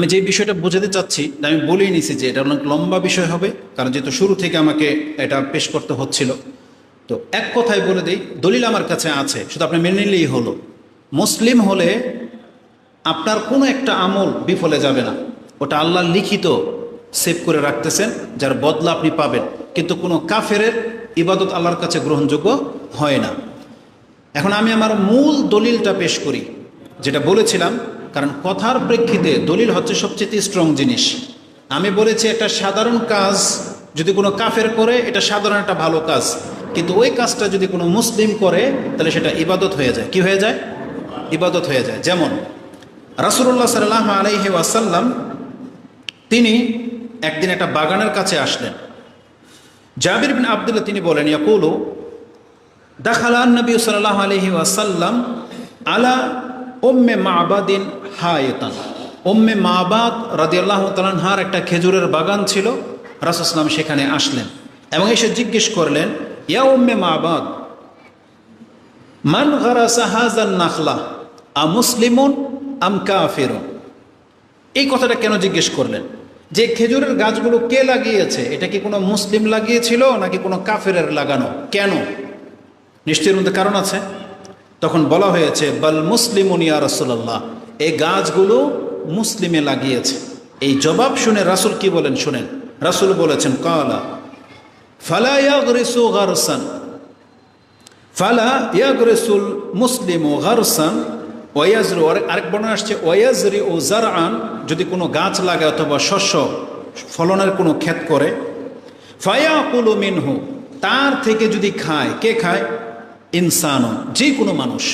আমি যে বিষয়টা বোঝাতে চাচ্ছি আমি বলেই নিছি যে এটা অনেক লম্বা বিষয় হবে, কারণ যেহেতু শুরু থেকে আমাকে এটা পেশ করতে হচ্ছিল। তো এক কথায় বলে দিই, দলিল আমার কাছে আছে, শুধু আপনি মেনে নিলেই হলো। মুসলিম হলে আপনার কোনো একটা আমল বিফলে যাবে না। ওটা আল্লাহ লিখিত সেভ করে রাখতেছেন, যার বদলা আপনি পাবেন। কিন্তু কোনো কাফেরের ইবাদত আল্লাহর কাছে গ্রহণযোগ্য হয় না। এখন আমি আমার মূল দলিলটা পেশ করি, যেটা বলেছিলাম কারণ কথার প্রেক্ষিতে দলিল হচ্ছে সবচেয়ে স্ট্রং জিনিস। আমি বলেছি একটা সাধারণ কাজ, যদি কোনো কাফের করে, এটা সাধারণ একটা ভালো কাজ। কিন্তু ওই কাজটা যদি কোনো মুসলিম করে, তাহলে সেটা ইবাদত হয়ে যায়। কি হয়ে যায়? ইবাদত হয়ে যায়। যেমন রাসুল্লাহ সাল্লাহ আলহি ওয়াসাল্লাম, তিনি একদিন একটা বাগানের কাছে আসলেন। জাবির বিন আবদুল্লাহ তিনি বলেন, ইয়াকুলু দাখালান নবী সাল্লাহ আলহি ওয়াসাল্লাম আলা ওম্মে মাবাদিন হায়েতান। ওম্মে মাবাদ রাদিয়াল্লাহ তালানহার একটা খেজুরের বাগান ছিল রাসুসলাম সেখানে আসলেন এবং এসে জিজ্ঞেস করলেন, ইয়া ওম্মে মাবাদ, মান গারাসা হাজান নাখলা আ মুসলিমুন আম কাফিরুন? এই কথাটা কেন জিজ্ঞেস করলেন? যে খেজুরের গাছগুলো কে লাগিয়েছে? এটা কি কোনো মুসলিম লাগিয়েছিল নাকি কোনো কাফেরের লাগানো? কেন? নিশ্চয়ের মধ্যে কারণ আছে। তখন বলা হয়েছে, বাল মুসলিমুন ইয়া রাসুল্লাহ এই গাছগুলো মুসলিমে লাগিয়েছে। এই জবাব শুনে রাসুল কি বলেন শুনেন। রাসুল বলেছেন, কালা, ফালা ইয়াগরিসু মুসলিম ও গারসান ওয়াজরু আরেক বর্ণনা আসছে ওয়াজরি ও জারআন। যদি কোনো গাছ লাগে অথবা শস্য ফলনের কোনো ক্ষেত করে, ফায়াকুলু মিনহু। তার থেকে যদি খায়, কে খায়? ইনসান যে কোনো মানুষ,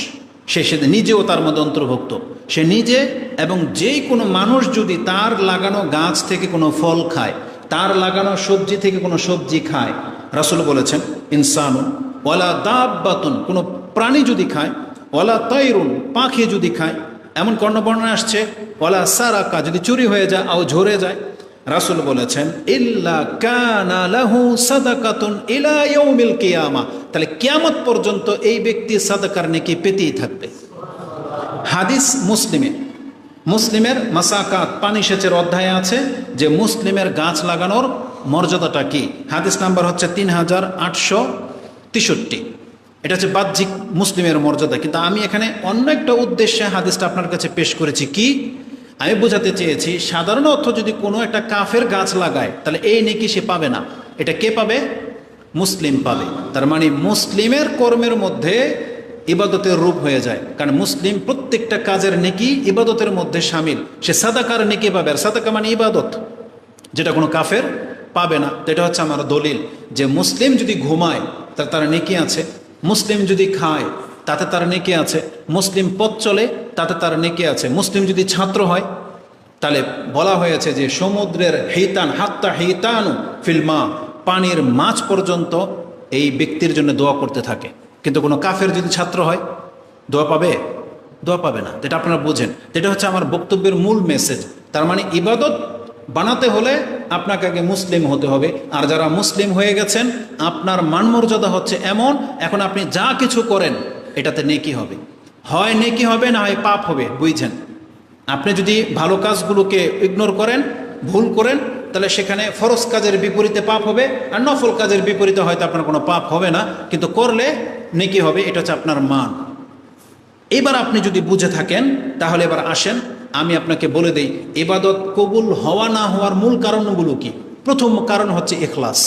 সে সে নিজেও তার মধ্যে অন্তর্ভুক্ত। সে নিজে এবং যে কোনো মানুষ যদি তার লাগানো গাছ থেকে কোনো ফল খায়, তার লাগানো সবজি থেকে কোনো সবজি খায়, রাসুল বলেছেন ইনসানুন ওয়ালা দাব্বাতুন, কোনো প্রাণী যদি খায়, ওয়ালা তৈরুন পাখি যদি খায়, এমন কর্ণবর্ণনা আসছে, ওয়ালা সারাকা, যদি চুরি হয়ে যায়, আও ঝরে যায় রাসুল বলেছেন, ইল্লা কানা লাহু সাদাকাতুন ইলা ইয়াউমিল কিয়ামা। তাহলে কিয়ামত পর্যন্ত এই ব্যক্তি সাদাকার নেকি পেতেই থাকবে। হাদিস মুসলিমে। মুসলিমের মাসাকাত পানি সেচের অধ্যায়ে আছে যে মুসলিমের গাছ লাগানোর মর্যাদাটা কি। হাদিস নাম্বার হচ্ছে তিন হাজার আটশো তেষট্টি। এটা হচ্ছে বাহ্যিক মুসলিমের মর্যাদা। কিন্তু আমি এখানে অন্য একটা উদ্দেশ্যে হাদিসটা আপনার কাছে পেশ করেছি। কি? আমি বোঝাতে চেয়েছি, সাধারণ অর্থ যদি কোনো একটা কাফের গাছ লাগায়, তাহলে এই নেকি সে পাবে না। এটা কে পাবে? মুসলিম পাবে। তার মানে মুসলিমের কর্মের মধ্যে ইবাদতের রূপ হয়ে যায়। কারণ মুসলিম প্রত্যেকটা কাজের নেকি ইবাদতের মধ্যে সামিল। সে সাদাকার নেকি পাবে। আর সাদাকা মানে ইবাদত। যেটা কোনো কাফের পাবে না। এটা হচ্ছে আমার দলিল। যে মুসলিম যদি ঘুমায় তার তার নেকি আছে। মুসলিম যদি খায়, তাতে তার নেকি আছে। মুসলিম পথ চলে তাতে তার নেকি আছে। মুসলিম যদি ছাত্র হয়, তাহলে বলা হয়েছে যে সমুদ্রের হেইতান হাত্তা হেইতানু ফিল্মা পানির মাছ পর্যন্ত এই ব্যক্তির জন্য দোয়া করতে থাকে। কিন্তু কোনো কাফের যদি ছাত্র হয়, দোয়া পাবে? দোয়া পাবে না। যেটা আপনারা বোঝেন। যেটা হচ্ছে আমার বক্তব্যের মূল মেসেজ তার মানে ইবাদত বানাতে হলে আপনাকে আগে মুসলিম হতে হবে। আর যারা মুসলিম হয়ে গেছেন, আপনার মানমর্যাদা হচ্ছে এমন, এখন আপনি যা কিছু করেন, এটাতে নেকি হবে। হয় নেকি হবে, না হয় পাপ হবে, বুঝছেন? আপনি যদি ভালো কাজগুলোকে ইগনোর করেন, ভুল করেন, তাহলে সেখানে ফরজ কাজের বিপরীতে পাপ হবে, আর নফল কাজের বিপরীতে হয়তো আপনার কোনো পাপ হবে না, কিন্তু করলে নেকি হবে, এটা হচ্ছে আপনার মান। এবার আপনি যদি বুঝে থাকেন, তাহলে এবার আসেন, আমি আপনাকে বলে দেই এবাদত কবুল হওয়া না হওয়ার মূল কারণগুলো কি? প্রথম কারণ হচ্ছে এখলাস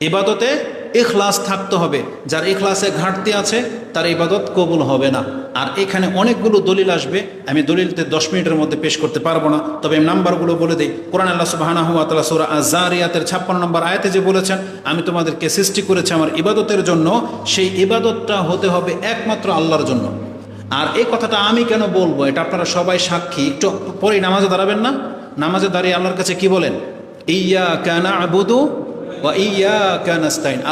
এবাদতে এখলাস থাকতে হবে। যার এখলাসে ঘাটতি আছে, তার ইবাদত কবুল হবে না। আর এখানে অনেকগুলো দলিল আসবে। আমি দলিলতে দশ মিনিটের মধ্যে পেশ করতে পারব না। তবে আমি নাম্বারগুলো বলে দিই। কোরআন আল্লাহ সুরা আজারিয়াতের ছাপ্পান্ন নম্বর আয়াতে যে বলেছেন, আমি তোমাদেরকে সৃষ্টি করেছি আমার ইবাদতের জন্য। সেই ইবাদতটা হতে হবে একমাত্র আল্লাহর জন্য। আর এই কথাটা আমি কেন বলব? এটা আপনারা সবাই সাক্ষী। একটু পরে নামাজে দাঁড়াবেন না? নামাজে দাঁড়িয়ে আল্লাহর কাছে কি বলেন? ইয়া কানা আবুদু ইয়া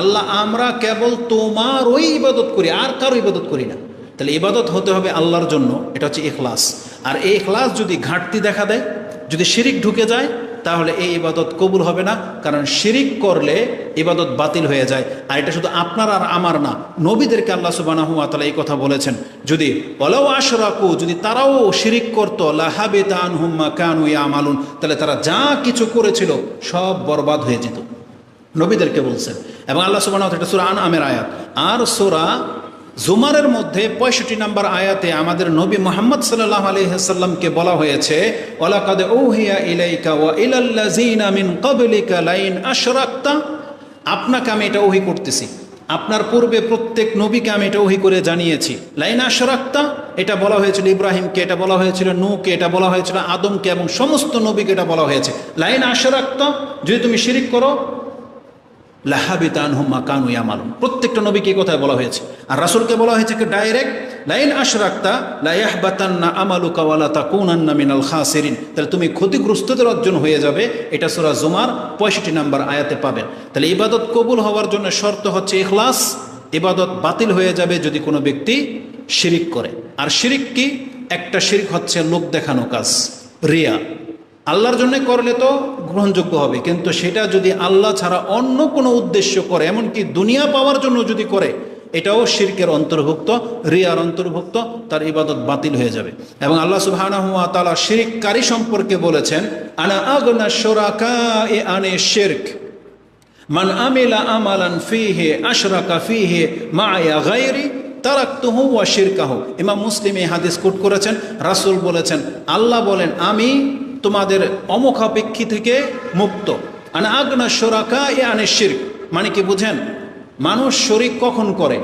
আল্লাহ, আমরা কেবল তোমার ওই ইবাদত করি, আর কারও ইবাদত করি না। তাহলে ইবাদত হতে হবে আল্লাহর জন্য, এটা হচ্ছে এখলাস আর এই এখলাস যদি ঘাটতি দেখা দেয়, যদি শিরিক ঢুকে যায়, তাহলে এই ইবাদত কবুল হবে না, কারণ শিরিক করলে ইবাদত বাতিল হয়ে যায়। আর এটা শুধু আপনার আর আমার না, নবীদেরকে আল্লাহ সুবানাহু এই কথা বলেছেন। যদি ওলাও আশরাকু, যদি তারাও শিরিক করতো লাহাবে তান হুম্মা কানু আমালুন তাহলে তারা যা কিছু করেছিল, সব বরবাদ হয়ে যেত। নবীদেরকে বলছেন। এবং আল্লাহ সুবাহ এটা সুরা আন আমের আয়াত। আর সোরা জুমারের মধ্যে পঁয়ষট্টি নম্বর আয়াতে আমাদের নবী মোহাম্মদ সাল্লাহ আলহিহাল্লামকে বলা হয়েছে ওলাকাদে ওহিয়া ইলাইকা ওয়া ইলাল্লাযিনা মিন ক্বাবলিকা লাইন আশরাকতা। আপনাকে আমি এটা ওহি করতেছি। আপনার পূর্বে প্রত্যেক নবীকে আমি এটা ওহি করে জানিয়েছি। লাইন আশরাক্তা, এটা বলা হয়েছিল ইব্রাহিমকে, এটা বলা হয়েছিল নূকে এটা বলা হয়েছিল আদমকে, এবং সমস্ত নবীকে এটা বলা হয়েছে। লাইন আশরাক্তা, যদি তুমি শিরিক করো প্রত্যেকটা নবীকে কথায় বলা হয়েছে। আর রাসূলকে বলা হয়েছে ডাইরেক্ট, লাইন আশরাক্তা, লায়াহবাতান্না আমালুকা ওয়ালা তাকুনান্না মিনাল খাসিরিন। তাহলে তুমি ক্ষতিগ্রস্তদের অর্জন হয়ে যাবে। এটা সূরা জুমার পঁয়ষট্টি নাম্বার আয়াতে পাবেন। তাহলে ইবাদত কবুল হওয়ার জন্য শর্ত হচ্ছে ইখলাস। ইবাদত বাতিল হয়ে যাবে যদি কোনো ব্যক্তি শিরিক করে। আর শিরিক কি? একটা শিরিক হচ্ছে লোক দেখানো কাজ, রিয়া। আল্লাহর জন্য করলে তো গ্রহণযোগ্য হবে। কিন্তু সেটা যদি আল্লাহ ছাড়া অন্য কোনো উদ্দেশ্য করে, এমনকি দুনিয়া পাওয়ার জন্য যদি করে, এটাও শিরকের অন্তর্ভুক্ত, রিয়ার অন্তর্ভুক্ত, তার ইবাদত বাতিল হয়ে যাবে। এবং আল্লাহ সুবহানাহু ওয়া তাআলা শিরিককারী সম্পর্কে বলেছেন, আনা আগনা শুরাকা এ আনে শিরক। মান আমিলা আমালান ফিহে, আশরাকা ফিহে মায়া গায়রি, তারাক্তুহু ওয়া শিরকাহু। ইমাম মুসলিম এই হাদিস কোট করেছেন। রাসূল বলেছেন, আল্লাহ বলেন, আমি তোমাদের অমুখাপেক্ষী থেকে মুক্ত। আনা আগনা শোরাকা এ আনে শির্ক। মানে কি বুঝেন? মানুষ শরিক কখন করে?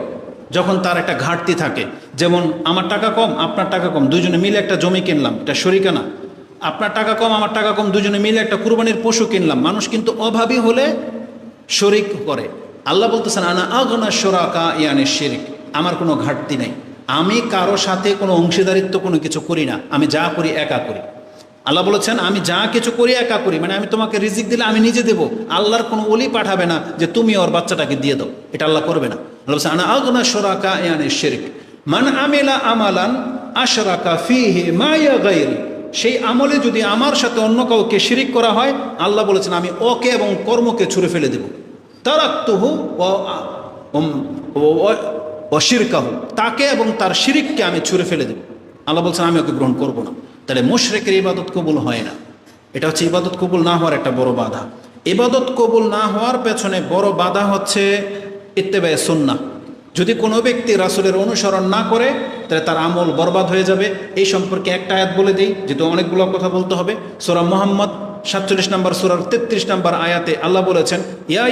যখন তার একটা ঘাটতি থাকে। যেমন, আমার টাকা কম, আপনার টাকা কম দুজনে মিলে একটা জমি কিনলাম, এটা শরিকানা আপনার টাকা কম, আমার টাকা কম দুজনে মিলে একটা কুরবানির পশু কিনলাম। মানুষ কিন্তু অভাবী হলে শরিক করে। আল্লাহ বলতেছেন, আনা আগনা শোরাকা ইয়ানে শিরিক। আমার কোনো ঘাটতি নেই। আমি কারও সাথে কোনো অংশীদারিত্ব কোনো কিছু করি না। আমি যা করি, একা করি। আল্লাহ বলেছেন, আমি যা কিছু করি, একা করি। মানে আমি তোমাকে রিজিক দিলে আমি নিজে দেবো। আল্লাহর কোনো ওলি পাঠাবে না যে তুমি ওর বাচ্চাটাকে দিয়ে দাও। এটা আল্লাহ করবে না। আল্লাহ বলছে আনা আগনা শোরাকা ইয়ানে শিরিক। মান আমেলা আমালান আশরাকা ফিহে মায়া গাইরি সেই আমলে যদি আমার সাথে অন্য কাউকে শিরিক করা হয়, আল্লাহ বলেছেন, আমি ওকে এবং কর্মকে ছুঁড়ে ফেলে দেব। তারাক্তুহু অশিরকাহু তাকে এবং তার শিরিককে আমি ছুঁড়ে ফেলে দেব। আল্লাহ বলছেন, আমি ওকে গ্রহণ করব না। তাহলে মুশরেকের ইবাদত কবুল হয় না। এটা হচ্ছে ইবাদত কবুল না হওয়ার একটা বড় বাধা। ইবাদত কবুল না হওয়ার পেছনে বড় বাধা হচ্ছে ইত্তেবায় সুন্না। যদি কোনো ব্যক্তি রাসুলের অনুসরণ না করে, তাহলে তার আমল বরবাদ হয়ে যাবে। এই সম্পর্কে একটা আয়াত বলে দিই, যেহেতু অনেকগুলো কথা বলতে হবে। সোরা মোহাম্মদ সাতচল্লিশ নম্বর, সুরার তেত্রিশ নম্বর আয়াতে আল্লাহ বলেছেন, ইয়া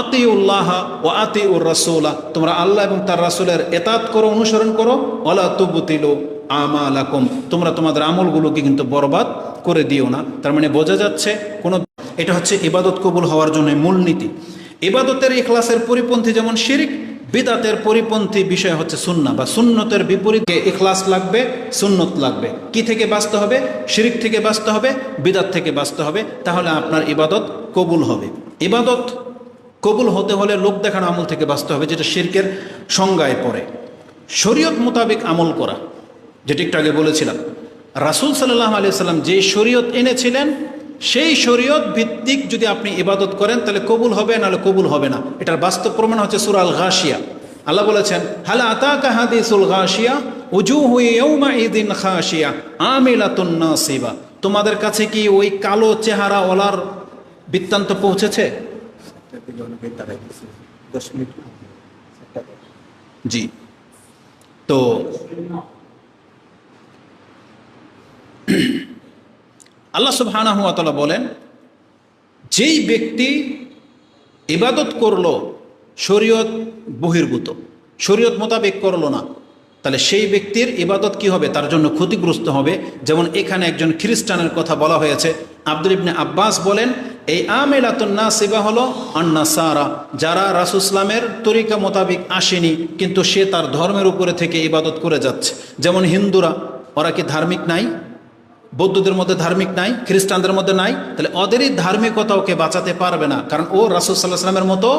আতি উল্লাহ ও আতি উর রাসুল্লাহ তোমরা আল্লাহ এবং তার রাসুলের এতাত করো, অনুসরণ করো অলা তুবুতিলো। আমালাকুম। তোমরা তোমাদের আমলগুলোকে কিন্তু বরবাদ করে দিও না। তার মানে বোঝা যাচ্ছে কোনো এটা হচ্ছে ইবাদত কবুল হওয়ার জন্য মূলনীতি ইবাদতের ইখলাসের পরিপন্থী যেমন শিরিক, বিদাতের পরিপন্থী বিষয় হচ্ছে সুন্না বা সুন্নতের বিপরীতে। ইখলাস লাগবে, সুন্নত লাগবে। কি থেকে বাঁচতে হবে? শিরিক থেকে বাঁচতে হবে, বিদাত থেকে বাঁচতে হবে। তাহলে আপনার ইবাদত কবুল হবে। ইবাদত কবুল হতে হলে লোক দেখানো আমল থেকে বাঁচতে হবে, যেটা শিরকের সংজ্ঞায় পড়ে। শরীয়ত মোতাবেক আমল করা। যেটি একটু আগে বলেছিলাম রাসুল সাল্লাহ আলিয়া সাল্লাম যে শরীয়ত এনেছিলেন সেই শরীয়ত ভিত্তিক যদি আপনি ইবাদত করেন তাহলে কবুল হবে নাহলে কবুল হবে না। এটার বাস্তব প্রমাণ হচ্ছে সুরাল ঘাসিয়া আল্লাহ বলেছেন হালা আতা কাহাদিসুল ঘাসিয়া উজু ইদিন খাসিয়া আমিলাতুন নাসিবা। তোমাদের কাছে কি ওই কালো চেহারা ওলার বৃত্তান্ত পৌঁছেছে? জি। তো আল্লাহ সুবহানাহুয়াতলা বলেন, যেই ব্যক্তি ইবাদত করল, শরীয়ত বহির্ভূত, শরীয়ত মোতাবেক করল না, তাহলে সেই ব্যক্তির ইবাদত কি হবে? তার জন্য ক্ষতিগ্রস্ত হবে। যেমন এখানে একজন খ্রিস্টানের কথা বলা হয়েছে। আব্দুল ইবনে আব্বাস বলেন, এই আমেলাতুন্না সেবা হলো আন্না সারা যারা রাসুসলামের তরিকা মোতাবিক আসেনি, কিন্তু সে তার ধর্মের উপরে থেকে ইবাদত করে যাচ্ছে। যেমন হিন্দুরা, ওরা কি ধার্মিক নাই? বৌদ্ধদের মধ্যে ধার্মিক নাই, খ্রিস্টানদের মধ্যে নাই, তাহলে ওদেরই ধার্মিকতা ওকে বাঁচাতে পারবে না, কারণ ও রাসুল সাল্লাহ মতো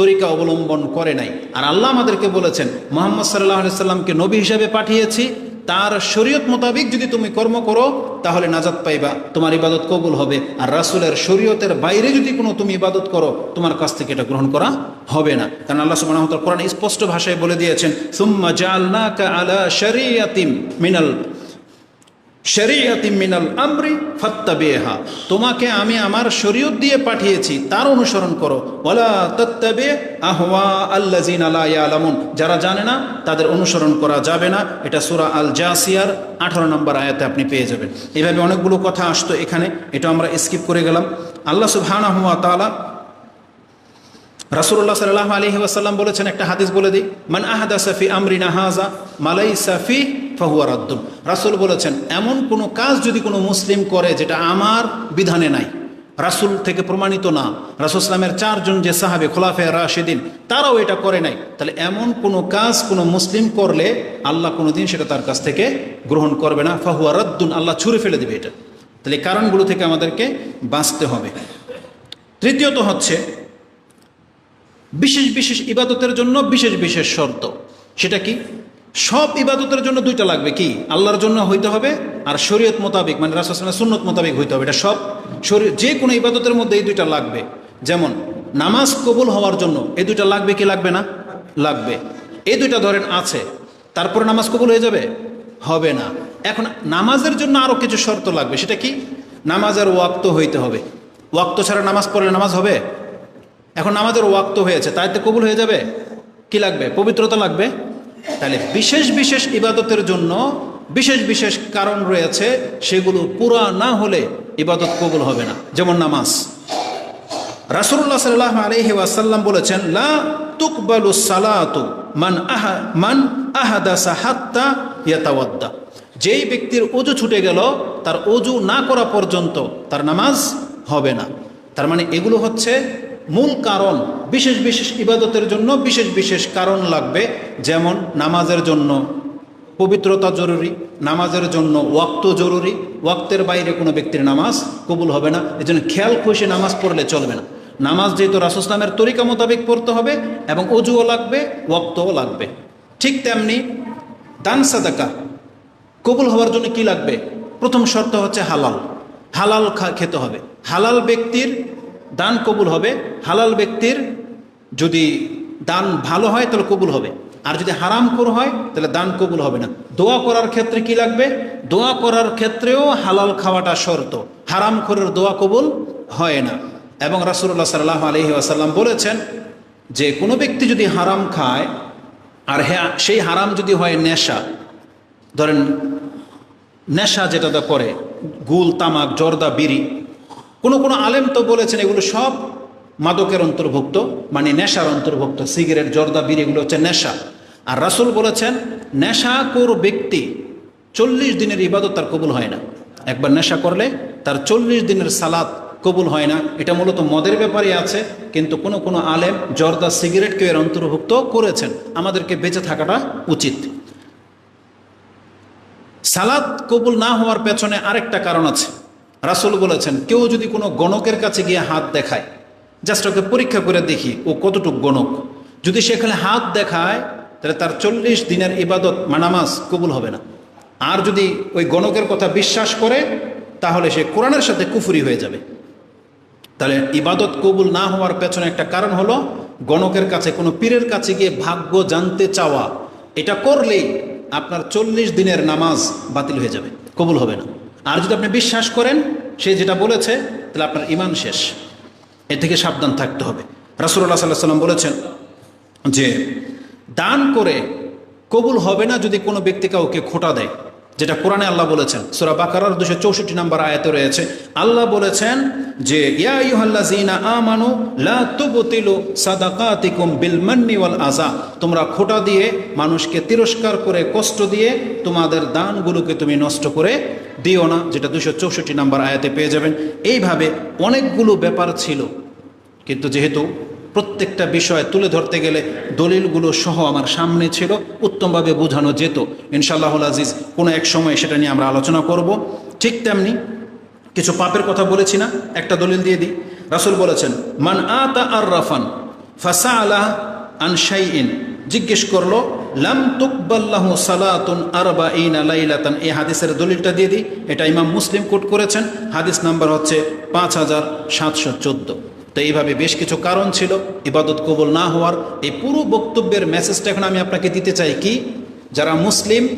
তরিকা অবলম্বন করে নাই। আর আল্লাহ আমাদেরকে বলেছেন, মোহাম্মদ সাল্লাহ সাল্লামকে নবী হিসেবে পাঠিয়েছি, তার শরীয়ত মোতাবিক যদি তুমি কর্ম করো, তাহলে নাজাত পাইবা, তোমার ইবাদত কবুল হবে, আর রাসুলের শরীয়তের বাইরে যদি কোনো তুমি ইবাদত করো, তোমার কাছ থেকে এটা গ্রহণ করা হবে না। কারণ আল্লাহ সুবহানাহু কোরআন স্পষ্ট ভাষায় বলে দিয়েছেন, সুম্মা জাআলনাকা আলা শরিয়াতিম মিনাল মিনাল আমরি ফাত্তাবিহা। তোমাকে আমি আমার শরীয়ত দিয়ে পাঠিয়েছি, তার অনুসরণ করো। ওয়ালা তাত্তাবি আহওয়া আল্লাযিনা লা ইয়ালামুন। যারা জানে না, তাদের অনুসরণ করা যাবে না। এটা সূরা আল জাসিয়ার 18 নম্বর আয়াতে আপনি পেয়ে যাবেন। এইভাবে অনেকগুলো কথা আসতো এখানে, এটা আমরা স্কিপ করে গেলাম। আল্লাহ সুবহানাহু ওয়া তাআলা রাসুল্লাহ সাল্লাহ আলহি ওয়াসাল্লাম বলেছেন, একটা হাদিস বলে দিই, মান আহাদা সাফি আমরিনা হাজা মালাই সাফি ফাহুয়া রাদ্দুন রাসুল বলেছেন, এমন কোনো কাজ যদি কোনো মুসলিম করে যেটা আমার বিধানে নাই, রাসুল থেকে প্রমাণিত না, রাসুল ইসলামের চারজন যে সাহাবে খোলাফে রাশেদিন, তারাও এটা করে নাই, তাহলে এমন কোনো কাজ কোনো মুসলিম করলে আল্লাহ কোনো দিন সেটা তার কাছ থেকে গ্রহণ করবে না, ফাহুয়া রাদ্দুন, আল্লাহ ছুঁড়ে ফেলে দেবে এটা। তাহলে কারণগুলো থেকে আমাদেরকে বাঁচতে হবে। তৃতীয়ত হচ্ছে, বিশেষ বিশেষ ইবাদতের জন্য বিশেষ বিশেষ শর্ত। সেটা কি? সব ইবাদতের জন্য দুইটা লাগবে কি? আল্লাহর জন্য হইতে হবে আর শরীয়ত মোতাবিক মানে রাসুলের সুন্নত মোতাবিক হইতে হবে। এটা সব শরীর যে কোনো ইবাদতের মধ্যে এই দুইটা লাগবে। যেমন নামাজ কবুল হওয়ার জন্য এই দুইটা লাগবে কি লাগবে না? লাগবে। এই দুইটা ধরেন আছে। তারপরে নামাজ কবুল হয়ে যাবে? হবে না। এখন নামাজের জন্য আরও কিছু শর্ত লাগবে। সেটা কি? নামাজের ওয়াক্ত হইতে হবে। ওয়াক্ত ছাড়া নামাজ পড়লে নামাজ হবে? এখন নামাজের ওয়াক্ত হয়েছে, তাইতে কবুল হয়ে যাবে? কি লাগবে? পবিত্রতা লাগবে? তাহলে বিশেষ বিশেষ ইবাদতের জন্য বিশেষ বিশেষ কারণ রয়েছে, সেগুলো পুরা না হলে ইবাদত কবুল হবে না। যেমন নামাজ। রাসুল্লাহ সাল্লাহ আলহি ওয়াসাল্লাম বলেছেন, লা তুকবালু সালাতু মান আহা, মান আহাদাসা হাত্তা ইয়াতাওয়াদ্দা। যেই ব্যক্তির অজু ছুটে গেল, তার অজু না করা পর্যন্ত তার নামাজ হবে না। তার মানে এগুলো হচ্ছে মূল কারণ বিশেষ বিশেষ ইবাদতের জন্য বিশেষ বিশেষ কারণ লাগবে, যেমন নামাজের জন্য পবিত্রতা জরুরি, নামাজের জন্য ওয়াক্ত জরুরি, ওয়াক্তের বাইরে কোনো ব্যক্তির নামাজ কবুল হবে না এই জন্য খেয়াল খুশি নামাজ পড়লে চলবে না। নামাজ যেহেতু রাসুসলামের তরিকা মোতাবেক পড়তে হবে এবং অজুও লাগবে, ওয়াক্তও লাগবে। ঠিক তেমনি দান সাদাকা, কবুল হওয়ার জন্য কি লাগবে? প্রথম শর্ত হচ্ছে হালাল। হালাল খেতে হবে। হালাল ব্যক্তির দান কবুল হবে। হালাল ব্যক্তির যদি দান ভালো হয়, তাহলে কবুল হবে। আর যদি হারাম কর হয়, তাহলে দান কবুল হবে না। দোয়া করার ক্ষেত্রে কি লাগবে? দোয়া করার ক্ষেত্রেও হালাল খাওয়াটা শর্ত। হারাম করার দোয়া কবুল হয় না। এবং রাসুল্লাহ সাল্লাহ আলহি আসাল্লাম বলেছেন যে, কোনো ব্যক্তি যদি হারাম খায়, আর হ্যাঁ সেই হারাম যদি হয় নেশা, ধরেন নেশা যেটা করে, গুল, তামাক, জর্দা, বিড়ি কোনো কোনো আলেম তো বলেছেন এগুলো সব মাদকের অন্তর্ভুক্ত মানে নেশার অন্তর্ভুক্ত, সিগারেট, জর্দা, বিড়ি, এগুলো হচ্ছে নেশা। আর রাসুল বলেছেন নেশাকোর ব্যক্তি চল্লিশ দিনের ইবাদত তার কবুল হয় না। একবার নেশা করলে তার চল্লিশ দিনের সালাদ কবুল হয় না। এটা মূলত মদের ব্যাপারে আছে, কিন্তু কোনো কোনো আলেম জর্দা, সিগারেটকে এর অন্তর্ভুক্ত করেছেন। আমাদেরকে বেঁচে থাকাটা উচিত। সালাদ কবুল না হওয়ার পেছনে আরেকটা কারণ আছে। রাসুল বলেছেন, কেউ যদি কোনো গণকের কাছে গিয়ে হাত দেখায় জাস্ট ওকে পরীক্ষা করে দেখি ও কতটুক গণক। যদি সেখানে হাত দেখায়, তাহলে তার চল্লিশ দিনের ইবাদত মানামাজ কবুল হবে না। আর যদি ওই গণকের কথা বিশ্বাস করে, তাহলে সে কোরআনের সাথে কুফুরি হয়ে যাবে। তাহলে ইবাদত কবুল না হওয়ার পেছনে একটা কারণ হলো, গণকের কাছে, কোনো পীরের কাছে গিয়ে ভাগ্য জানতে চাওয়া, এটা করলেই আপনার চল্লিশ দিনের নামাজ বাতিল হয়ে যাবে, কবুল হবে না। আর যদি আপনি বিশ্বাস করেন, সে যেটা বলেছে, তাহলে আপনার ইমান শেষ। এ থেকে সাবধান থাকতে হবে। রাসুল্লাহ সাল্লাহ সাল্লাম বলেছেন যে, দান করে কবুল হবে না যদি কোনো ব্যক্তি কাউকে খোটা দেয়। যেটা কোরআনে আল্লাহ বলেছেন। সুরা বাকারার দুশো চৌষট্টি নম্বর আয়াতে রয়েছে, আল্লাহ বলেছেন যে, ইয়া বিল তোমরা খোটা দিয়ে মানুষকে তিরস্কার করে, কষ্ট দিয়ে তোমাদের দানগুলোকে তুমি নষ্ট করে দিও না, যেটা দুশো চৌষট্টি নম্বর আয়াতে পেয়ে যাবেন। এইভাবে অনেকগুলো ব্যাপার ছিল, কিন্তু যেহেতু প্রত্যেকটা বিষয় তুলে ধরতে গেলে দলিলগুলো সহ আমার সামনে ছিল, উত্তমভাবে বোঝানো যেত। ইনশাআল্লাহুল আজিজ, কোনো এক সময় সেটা নিয়ে আমরা আলোচনা করব। ঠিক তেমনি কিছু পাপের কথা বলেছি না, একটা দলিল দিয়ে দিই। রাসুল বলেছেন, মান আতা আর রাফান ফাসা আলাহ আন শাইইন। জিজ্ঞেস করল, লাম তুকবাল্লাহু সালাতুন আরবা ইনা লাইলাতান? এই হাদিসের দলিলটা দিয়ে দিই। এটা ইমাম মুসলিম কোট করেছেন। হাদিস নাম্বার হচ্ছে পাঁচ হাজার সাতশো চোদ্দ। তো এইভাবে বেশ কিছু কারণ ছিল। ইবাদত কবুল না হওয়ার এই পুরো বক্তব্যের মেসেজটা এখন আমি আপনাকে দিতে চাই কি? যারা মুসলিম,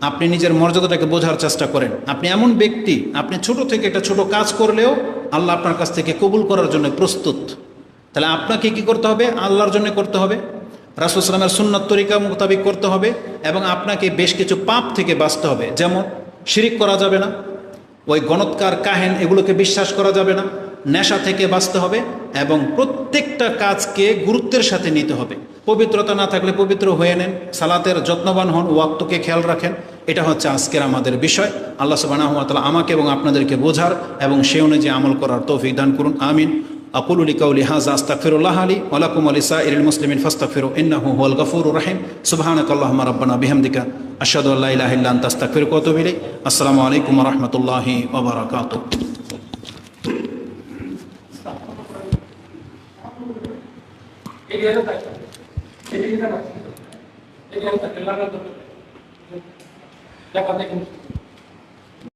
আপনি নিজের মর্যাদাটাকে বোঝার চেষ্টা করেন। আপনি এমন ব্যক্তি, আপনি ছোট থেকে একটা ছোট কাজ করলেও আল্লাহ আপনার কাছ থেকে কবুল করার জন্য প্রস্তুত। তাহলে আপনাকে কি করতে হবে? আল্লাহর জন্য করতে হবে। রাসুলসালামের সুন্নত তরিকা মোতাবিক করতে হবে এবং আপনাকে বেশ কিছু পাপ থেকে বাঁচতে হবে। যেমন, শিরিক করা যাবে না, ওই গণৎকার কাহেন এগুলোকে বিশ্বাস করা যাবে না নেশা থেকে বাঁচতে হবে এবং প্রত্যেকটা কাজকে গুরুত্বের সাথে নিতে হবে পবিত্রতা না থাকলে পবিত্র হয়ে নেন সালাতের যত্নবান হন ওয়াক্তকে খেয়াল রাখেন এটা হচ্ছে আজকের আমাদের বিষয় আল্লাহ সুবাহ আমাকে এবং আপনাদেরকে বোঝার এবং সে অনুযায়ী আমল করার তৌফিক দান করুন আমিন أقول لقولي هذا أستغفر الله لي ولكم ولسائر المسلمين فاستغفروا إنه هو الغفور الرحيم سبحانك اللهم ربنا بحمدك أشهد أن لا إله إلا أنت أستغفرك وأتوب إليك السلام عليكم ورحمة الله وبركاته এগিয়ে থাকবে এগিয়ে থাকবে এগিয়ে থাকবে লাগাতে দেখা দেখুন